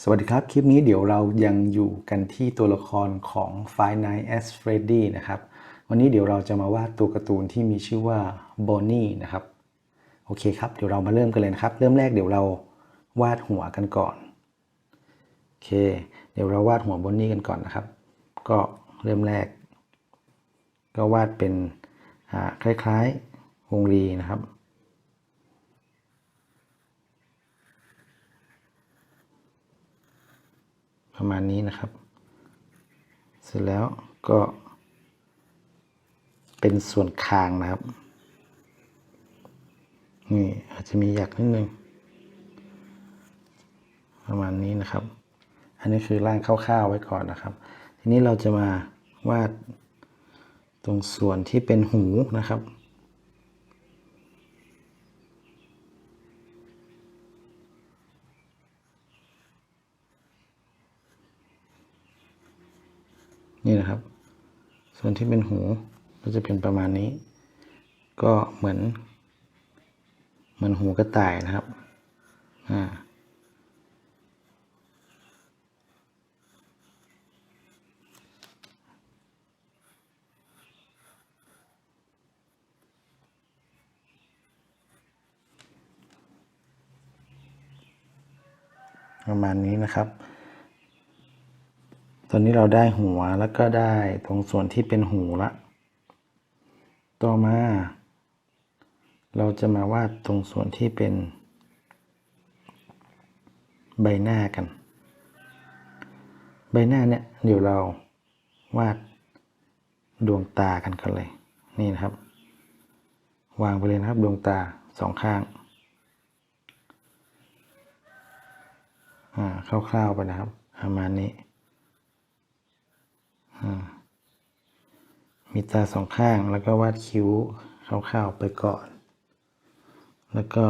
สวัสดีครับ คลิปนี้เดี๋ยวเรายังอยู่กันที่ตัวละครของ Five Nights at Freddy นะครับ วันนี้เดี๋ยวเราจะมาวาดตัวการ์ตูนที่มีชื่อว่า Bonnie นะครับ โอเคครับ เดี๋ยวเรามาเริ่มกันเลยนะครับ เริ่มแรกเดี๋ยวเราวาดหัวกันก่อน โอเค เดี๋ยวเราวาดหัว Bonnie กันก่อนนะครับ ก็เริ่มแรก ก็วาดเป็นอ่าคล้ายๆวงรีนะครับ ประมาณนี้นะครับ เสร็จแล้วก็เป็นส่วนคางนะครับ นี่อาจจะมีหยักนิดนึง ประมาณนี้นะครับ อันนี้คือร่างคร่าวๆไว้ก่อนนะครับ ทีนี้เราจะมาวาดตรงส่วนที่เป็นหูนะครับ นี่นะครับ ส่วนที่เป็นหูก็จะเป็นประมาณนี้ ก็เหมือน เหมือนหูกระต่ายนะครับอ่าประมาณนี้นะครับ ตอนนี้เราได้หัวแล้วก็ได้ตรงส่วนที่เป็นหูละ ต่อมา เราจะมาวาดตรงส่วนที่เป็น ใบหน้ากัน ใบหน้าเนี่ยเดี๋ยวเราวาดดวงตากันกันเลย นี่นะครับ วางไปเลยนะครับดวงตาสองข้างอ่าคร่าวๆไปนะครับประมาณนี้ มีตาสองข้างแล้วก็วาดคิ้วคร่าวๆไปก่อน แล้วก็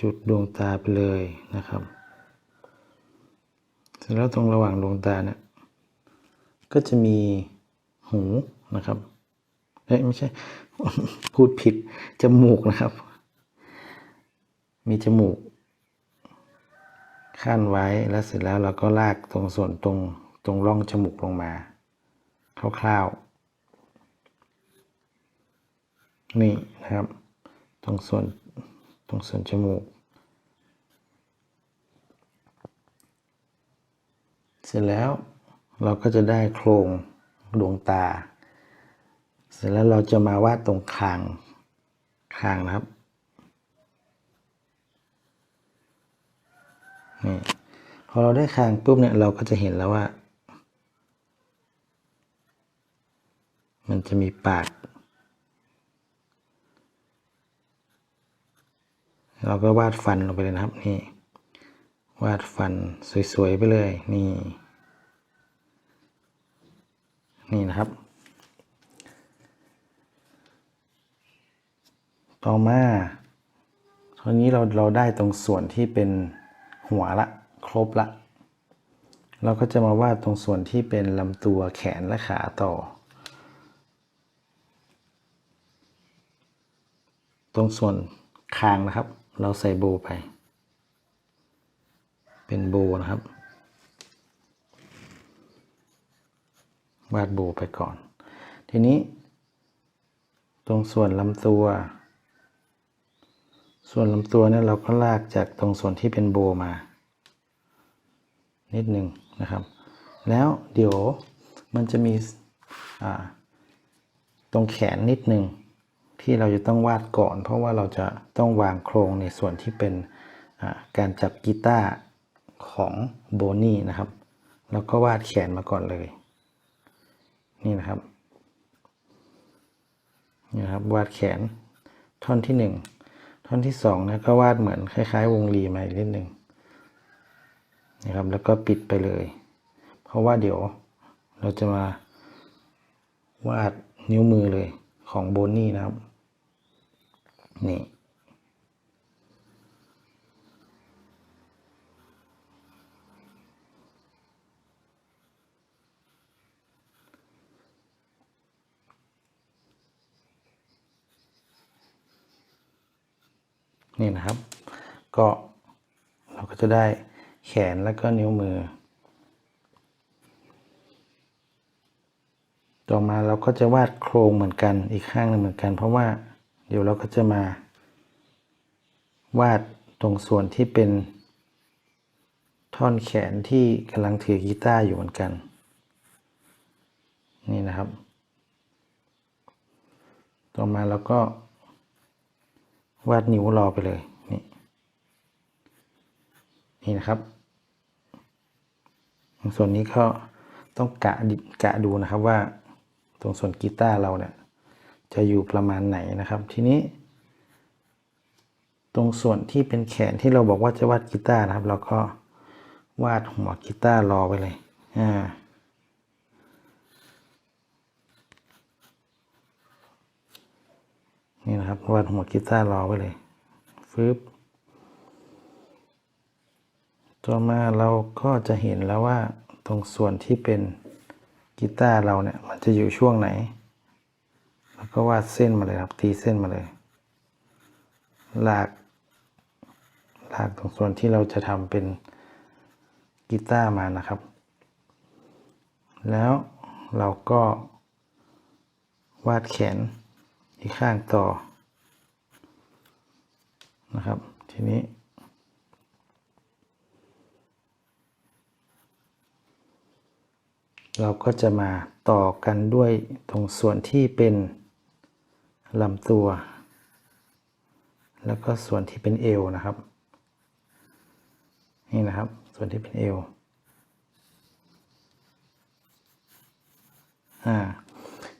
จุดดวงตาไปเลยนะครับ เสร็จแล้วตรงระหว่างดวงตาเนี่ยก็จะมีหูนะครับเอ้ยไม่ใช่ พูดผิด จมูกนะครับ มีจมูกขั้นไว้แล้วเสร็จแล้วเราก็ลากตรงส่วนตรงตรงร่องจมูกลงมา คร่าวๆ นี่นะครับ ตรงส่วนตรงส่วนจมูก เสร็จแล้วเราก็จะได้โครงดวงตา เสร็จแล้วเราจะมาวาดตรงคางคางนะครับนี่พอเราได้คางปุ๊บเนี่ยเราก็จะเห็นแล้วว่า มันจะมีปาก เราก็วาดฟันลงไปเลยนะครับนี่ วาดฟันสวยๆไปเลยนี่ นี่นะครับ ต่อมาตอนนี้เราเราได้ตรงส่วนที่เป็นหัวละครบละ เราก็จะมาวาดตรงส่วนที่เป็นลำตัวแขนและขาต่อ ตรงส่วนคางนะครับ เราใส่โบไป เป็นโบนะครับ วาดโบไปก่อน ทีนี้ ตรงส่วนลำตัว ส่วนลำตัวเนี่ยเราก็ลากจากตรงส่วนที่เป็นโบมา นิดหนึ่งนะครับ แล้วเดี๋ยวมันจะมีตรงแขนนิดหนึ่ง ที่เราจะต้องวาดก่อน เพราะว่าเราจะต้องวางโครงในส่วนที่เป็นการจับกีตาร์ของโบนี่นะครับ แล้วก็วาดแขนมาก่อนเลย นี่นะครับนี่นะครับวาดแขนท่อนที่หนึ่งท่อนที่สองนะก็วาดเหมือนคล้าย ๆ วงรีมาอีกนิดหนึ่งนะครับแล้วก็ปิดไปเลย เพราะว่าเดี๋ยวเราจะมาวาดนิ้วมือเลยของโบนี่นะครับ นี่ นี่นะครับ ก็เราก็จะได้แขนแล้วก็นิ้วมือ ต่อมาเราก็จะวาดโครงเหมือนกันอีกข้างหนึงเหมือนกัน เพราะว่า เดี๋ยวเราก็จะมา วาดตรงส่วนที่เป็น ท่อนแขนที่กำลังถือกีตาร์อยู่เหมือนกัน นี่นะครับ ต่อมาเราก็ วาดนิ้วรอไปเลยนี่นี่นะครับ ส่วนนี้ก็ต้องกะกะดูนะครับว่า ตรงส่วนกีตาร์เราเนี่ย จะอยู่ประมาณไหนนะครับ ทีนี้ ตรงส่วนที่เป็นแขนที่เราบอกว่าจะวาดกีตาร์นะครับ เราก็วาดหัวกีตาร์รอไปเลยอ่านี่นะครับวาดหัวกีตาร์รอไว้เลยฟึบต่อมาเราก็จะเห็นแล้วว่าตรงส่วนที่เป็นกีตาร์เราเนี่ยมันจะอยู่ช่วงไหน แล้วก็วาดเส้นมาเลยครับ ตีเส้นมาเลย ลาก ลากตรงส่วนที่เราจะทำเป็นกีตาร์มานะครับ แล้วเราก็วาดแขนอีกข้างต่อนะครับ ทีนี้ เราก็จะมาต่อกันด้วยตรงส่วนที่เป็น ลำตัว แล้วก็ส่วนที่เป็นเอวนะครับ นี่นะครับ ส่วนที่เป็นเอวอ่า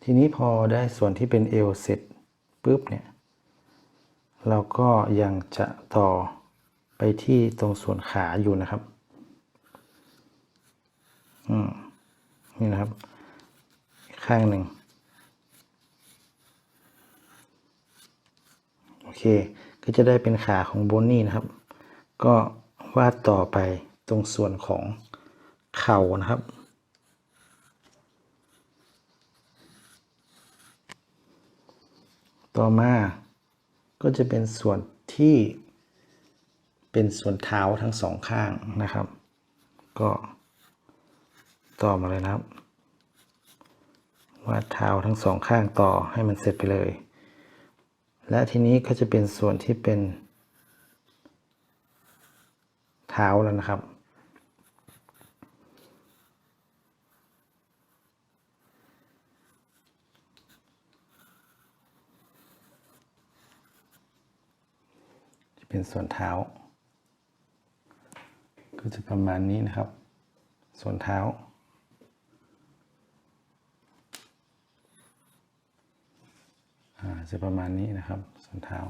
ทีนี้พอได้ส่วนที่เป็นเอวเสร็จปุ๊บเนี่ย เราก็ยังจะต่อไปที่ตรงส่วนขาอยู่นะครับ อืม นี่นะครับ ข้างหนึ่ง โอเค ก็จะได้เป็นขาของโบนี่นะครับ ก็วาดต่อไปตรงส่วนของเข่านะครับ ต่อมาก็จะเป็นส่วนที่เป็นส่วนเท้าทั้งสองข้างนะครับ ก็ต่อมาเลยนะครับวาดเท้าทั้งสองข้างต่อให้มันเสร็จไปเลย และทีนี้ก็จะเป็นส่วนที่เป็นเท้าแล้วนะครับ จะเป็นส่วนเท้า ก็จะประมาณนี้นะครับ ส่วนเท้า อ่า จะประมาณนี้นะครับส่วนเท้า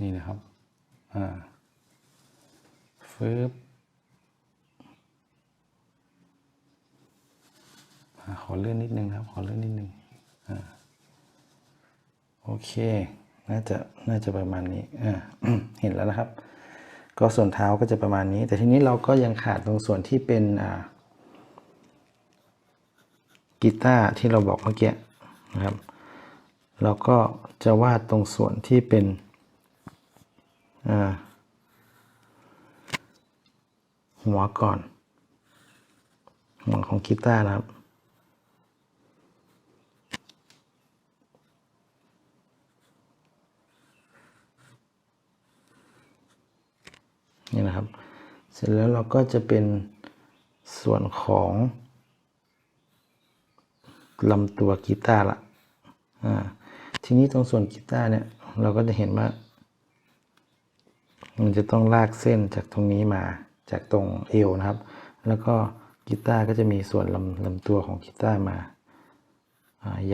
นี่นะครับอ่าฟืบขอเลื่อนนิดนึงครับ ขอเลื่อนนิดนึงอ่าโอเค น่าจะ น่าจะประมาณนี้อ่าเห็นแล้วนะครับ ก็ส่วนเท้าก็จะประมาณนี้ แต่ทีนี้เราก็ยังขาดตรงส่วนที่เป็นอ่ากีตาร์ที่เราบอกเมื่อกี้นะครับ เราก็จะวาดตรงส่วนที่เป็นหัวก่อน หัวของกีตาร์นะครับ นี่นะครับ เสร็จแล้วเราก็จะเป็นส่วนของลำตัวกีตาร์ละอ่า ทีนี้ตรงส่วนกีตาร์เนี่ย เราก็จะเห็นว่า มันจะต้องลากเส้นจากตรงนี้มาจากตรงเอวนะครับ แล้วก็กีตาร์ก็จะมีส่วนลำลำตัวของกีตาร์มา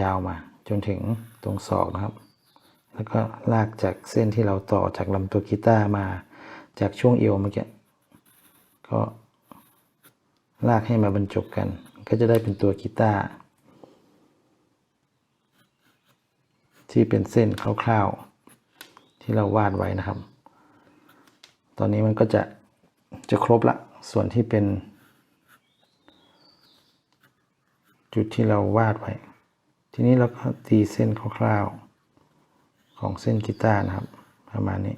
ยาวมา จนถึงตรงศอกนะครับ แล้วก็ลากจากเส้นที่เราต่อจากลำตัวกีตาร์มา จากช่วงเอวเมื่อกี้ ก็ลากให้มาบรรจบกัน ก็จะได้เป็นตัวกีตาร์ ที่เป็นเส้นคร่าวๆ ที่เราวาดไว้นะครับ ตอนนี้มันก็จะจะครบละ ส่วนที่เป็น จุดที่เราวาดไว้ ทีนี้เราก็ตีเส้นคร่าวๆ ของเส้นกีตาร์นะครับ ประมาณนี้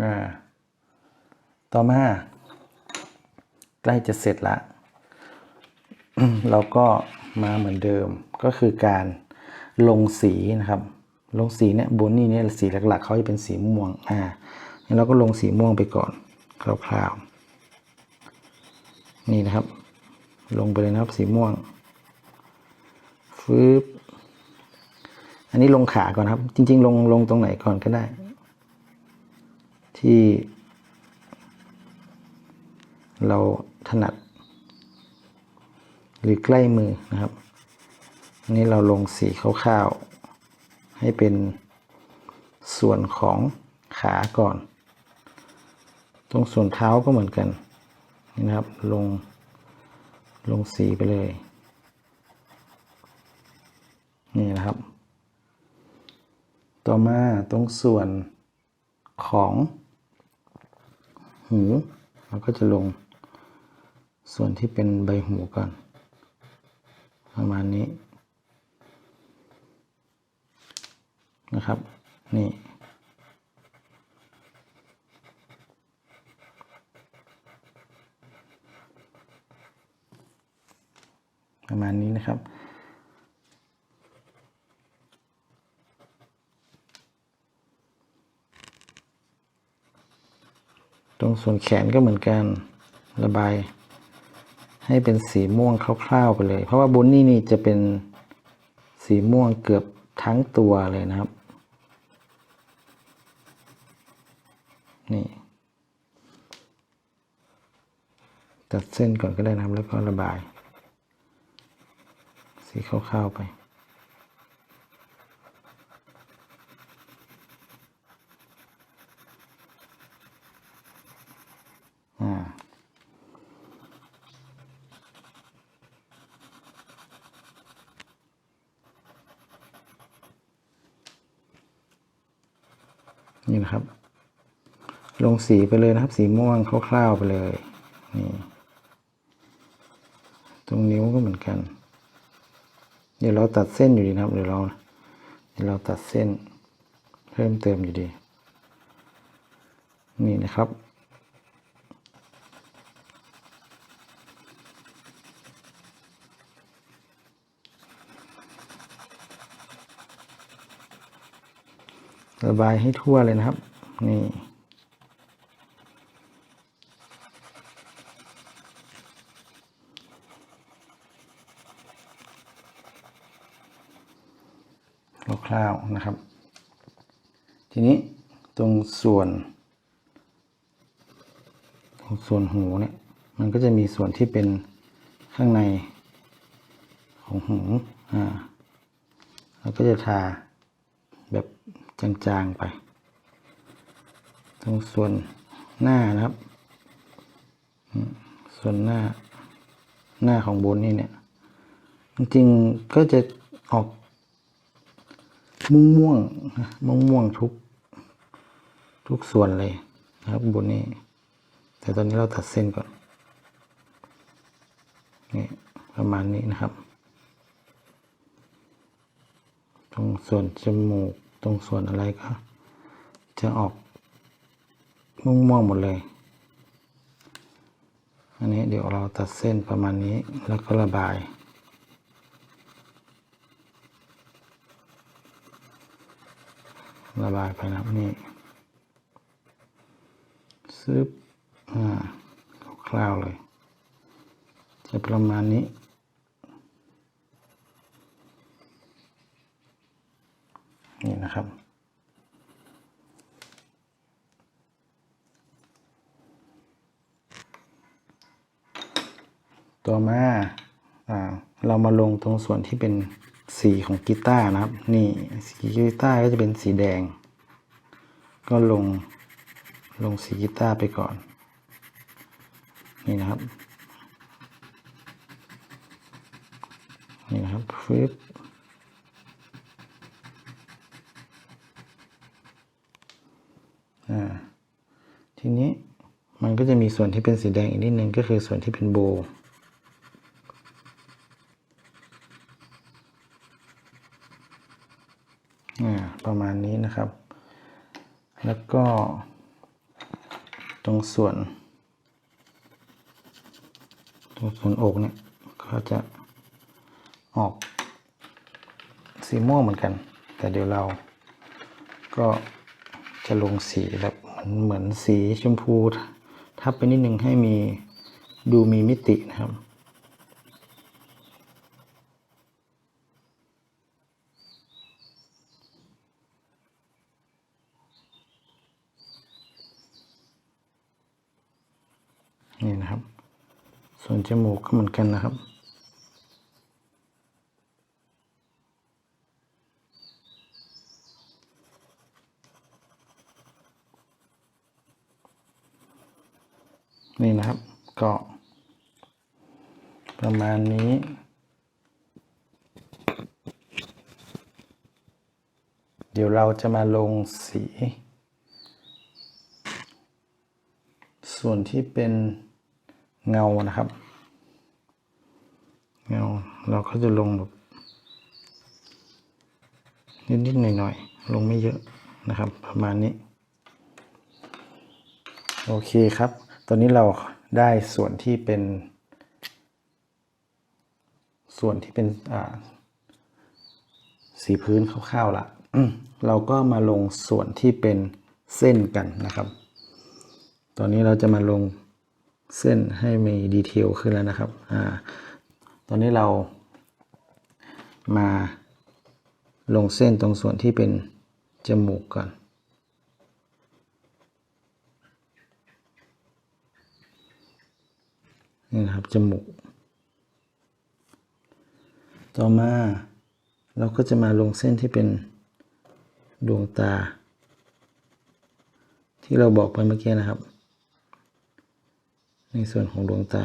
อ่าต่อมา ใกล้จะเสร็จละ เราก็ มาเหมือนเดิมก็คือการลงสีนะครับ ลงสีเนี่ยบนนี่เนี่ยสีหลักๆเขาจะเป็นสีม่วงอ่าเราก็ลงสีม่วงไปก่อนคร่าวๆนี่นะครับ ลงไปเลยนะครับสีม่วงฟืบอันนี้ลงขาก่อนครับ จริง ๆ ลงลงตรงไหนก่อนก็ได้ ที่ เราถนัด หรือใกล้มือนะครับอันนี้เราลงสีคร่าวๆ ให้เป็นส่วนของขาก่อน ตรงส่วนเท้าก็เหมือนกันนี่นะครับลงลงสีไปเลย นี่นะครับ ต่อมาตรงส่วนของหูเราก็จะลงส่วนที่เป็นใบหูก่อน ประมาณนี้นะครับ นี่ ประมาณนี้นะครับ ตรงส่วนแขนก็เหมือนกันระบาย ให้เป็นสีม่วงคร่าวๆไปเลย เพราะว่าบุนนี่นี่จะเป็นสีม่วงเกือบทั้งตัวเลยนะครับ นี่ตัดเส้นก่อนก็ได้นะครับแล้วก็ระบาย สีคร่าวๆไป นี่นะครับ ลงสีไปเลยนะครับ สีม่วงคร่าวๆไปเลยนี่ตรงนิ้วก็เหมือนกัน เดี๋ยวเราตัดเส้นอยู่ดีนะครับ เดี๋ยวเราเดี๋ยวเราตัดเส้นเพิ่มเติมอยู่ดี นี่นะครับ ระบายให้ทั่วเลยนะครับ นี่คร่าวๆนะครับ ทีนี้ตรงส่วนตรงส่วนหูเนี่ย มันก็จะมีส่วนที่เป็นข้างในของหูอ่าเราก็จะทาแบบ จางๆไป ตรงส่วนหน้านะครับ ส่วนหน้าหน้าของบนนี่เนี่ย จริงๆก็จะออกม่วงม่วงๆม่วงม่วงๆทุก ทุกส่วนเลยนะครับบนนี้ แต่ตอนนี้เราตัดเส้นก่อนนี่ประมาณนี้นะครับ ตรงส่วนจมูก ตรงส่วนอะไรก็ จะออกม่วงๆหมดเลย อันนี้เดี๋ยวเราตัดเส้นประมาณนี้แล้วก็ระบาย ระบายไปนะครับนี่ซึบอ่าคร่าวๆเลย จะประมาณนี้ นี่นะครับ ต่อมาอ่าเรามาลงตรงส่วนที่เป็นสีของกีตาร์นะครับ นี่สีกีตาร์ก็จะเป็นสีแดง ก็ลงลงสีกีตาร์ไปก่อน นี่นะครับ นี่นะครับฟึบ ทีนี้มันก็จะมีส่วนที่เป็นสีแดงอีกนิดนึงก็คือส่วนที่เป็นโบประมาณนี้นะครับ แล้วก็ ตรงส่วน ตรงส่วนอกเนี่ยก็จะออกสีม่วงเหมือนกัน แต่เดี๋ยวเราก็จะลงสีแบบ เหมือนเหมือนสีชมพูทับไปนิดนึงให้มีดูมีมิตินะครับ นี่นะครับ ส่วนจมูกก็เหมือนกันนะครับ นี่นะครับ ก็ ประมาณนี้ เดี๋ยวเราจะมาลงสี ส่วนที่เป็นเงานะครับ เงาเราก็จะลงแบบนิดๆหน่อยๆลงไม่เยอะนะครับ ประมาณนี้ โอเคครับ ตอนนี้เราได้ส่วนที่เป็น ส่วนที่เป็นสีพื้นคร่าวๆละเราก็มาลงส่วนที่เป็นเส้นกันนะครับ ตอนนี้เราจะมาลงเส้นให้มีดีเทลขึ้นแล้วนะครับอตอนนี้เรามาลงเส้นตรงส่วนที่เป็นจมูกก่อน นี่นะครับจมูก ต่อมาเราก็จะมาลงเส้นที่เป็นดวงตา ที่เราบอกไปเมื่อกี้นะครับ ในส่วนของดวงตา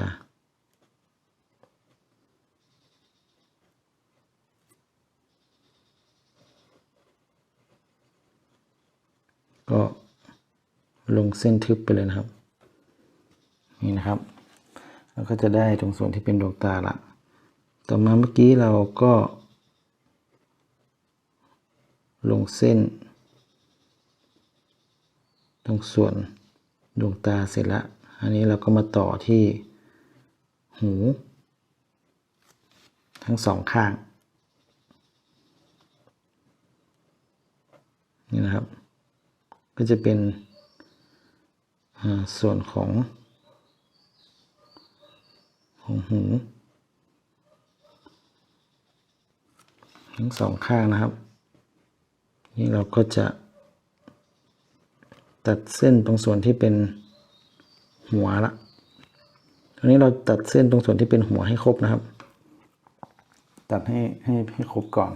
ก็ลงเส้นทึบไปเลยนะครับ นี่นะครับ เราก็จะได้ตรงส่วนที่เป็นดวงตาละต่อมาเมื่อกี้เราก็ ลงเส้น ตรงส่วนดวงตาเสร็จล้วอันนี้เราก็มาต่อที่หู ทั้งสองข้าง นี่นะครับ ก็จะเป็นส่วนของ ของหูทั้งสองข้างนะครับ นี่เราก็จะ ตัดเส้นตรงส่วนที่เป็นหัวละอันนี้เราตัดเส้นตรงส่วนที่เป็นหัวให้ครบนะครับ ตัดให้ให้ให้ครบก่อน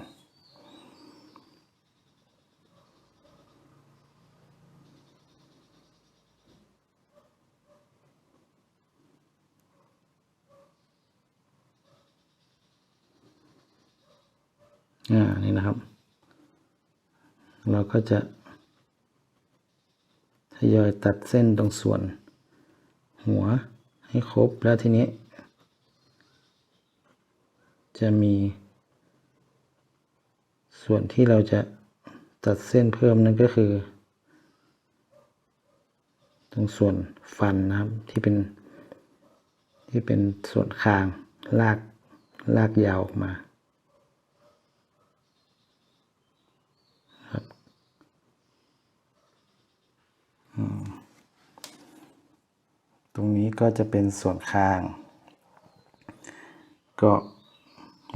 อ่านี่นะครับ เราก็จะทยอยตัดเส้นตรงส่วน หัวให้ครบแล้วทีนี้ จะมีส่วนที่เราจะตัดเส้นเพิ่มนั่นก็คือ ตรงส่วนฟันนะครับที่เป็น ที่เป็นส่วนคางลากลากยาวออกมา ตรงนี้ก็จะเป็นส่วนคาง ก็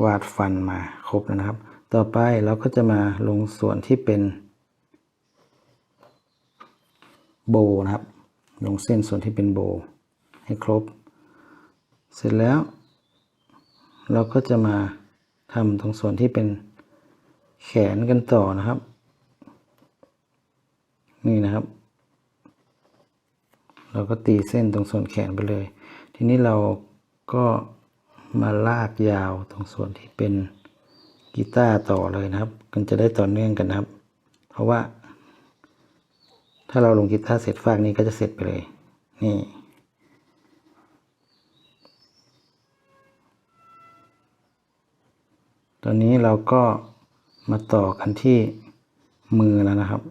วาดฟันมาครบแล้วนะครับ ต่อไปเราก็จะมาลงส่วนที่เป็นโบนะครับ ลงเส้นส่วนที่เป็นโบให้ครบ เสร็จแล้ว เราก็จะมาทำตรงส่วนที่เป็นแขนกันต่อนะครับ นี่นะครับ เราก็ตีเส้นตรงส่วนแขนไปเลย ทีนี้เราก็มาลากยาวตรงส่วนที่เป็นกีตาร์ต่อเลยนะครับ มันจะได้ต่อเนื่องกันนะครับ เพราะว่า ถ้าเราลงกีตาร์เสร็จฟากนี้ก็จะเสร็จไปเลย นี่ตอนนี้เราก็มาต่อกันที่มือแล้วนะครับ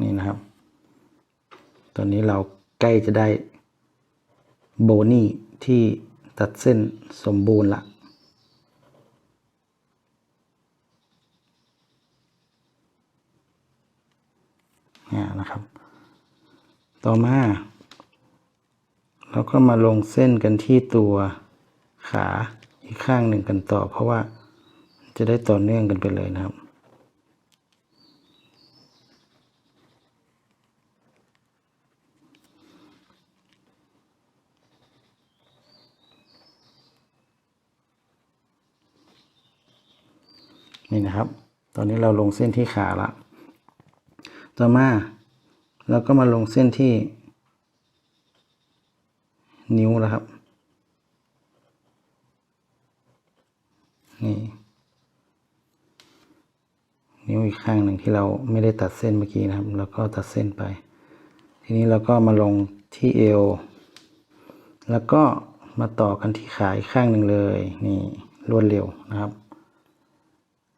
นี่นะครับ ตอนนี้เราใกล้จะได้โบนี่ที่ตัดเส้นสมบูรณ์ละเนี่ยนะครับ ต่อมาเราก็มาลงเส้นกันที่ตัวขาอีกข้างหนึ่งกันต่อ เพราะว่าจะได้ต่อเนื่องกันไปเลยนะครับ นี่นะครับ ตอนนี้เราลงเส้นที่ขาละ ต่อมาเราก็มาลงเส้นที่ นิ้วแล้วครับ นี่ นิ้วอีกข้างหนึ่งที่เราไม่ได้ตัดเส้นเมื่อกี้นะครับ แล้วก็ตัดเส้นไป ทีนี้เราก็มาลงที่เอว แล้วก็มาต่อกันที่ขาอีกข้างหนึ่งเลย นี่รวดเร็วนะครับ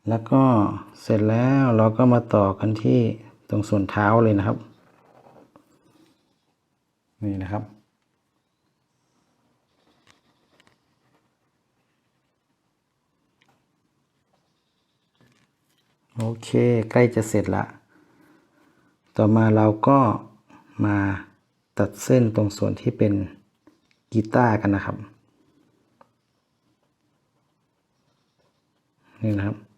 แล้วก็เสร็จแล้วเราก็มาต่อกันที่ตรงส่วนเท้าเลยนะครับ นี่นะครับ โอเคใกล้จะเสร็จละ ต่อมาเราก็มาตัดเส้นตรงส่วนที่เป็นกีตาร์กันนะครับ นี่นะครับ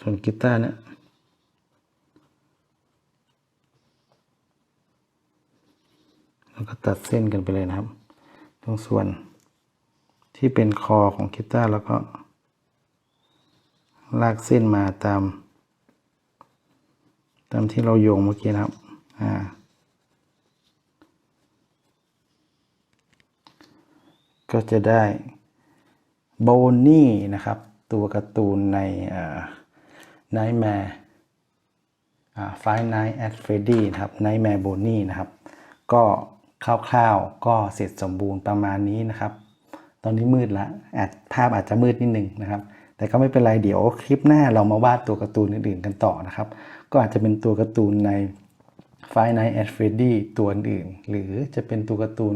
ส่วนกีตาร์เนี่ยแล้วก็ตัดเส้นกันไปเลยนะครับ ตรงส่วนที่เป็นคอของกีตาร์แล้วก็ ลากเส้นมาตาม ตามที่เราโยงเมื่อกี้นะครับ อ่าก็จะได้โบนี่นะครับ ตัวการ์ตูนในอ่า Nightmare Five Nights at Freddy นะครับ Nightmare Bonnie นะครับ ก็คร่าวๆก็เสร็จสมบูรณ์ประมาณนี้นะครับ ตอนนี้มืดละอาจภาพอาจจะมืดนิดนึงนะครับ แต่ก็ไม่เป็นไรเดี๋ยวคลิปหน้าเรามาวาดตัวการ์ตูนอื่นๆกันต่อนะครับ ก็อาจจะเป็นตัวการ์ตูนใน Five Nights at Freddy ตัวอื่นๆหรือจะเป็นตัวการ์ตูน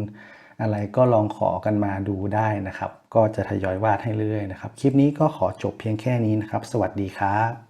อะไรก็ลองขอกันมาดูได้นะครับ ก็จะทยอยวาดให้เรื่อยๆนะครับ คลิปนี้ก็ขอจบเพียงแค่นี้นะครับ สวัสดีครับ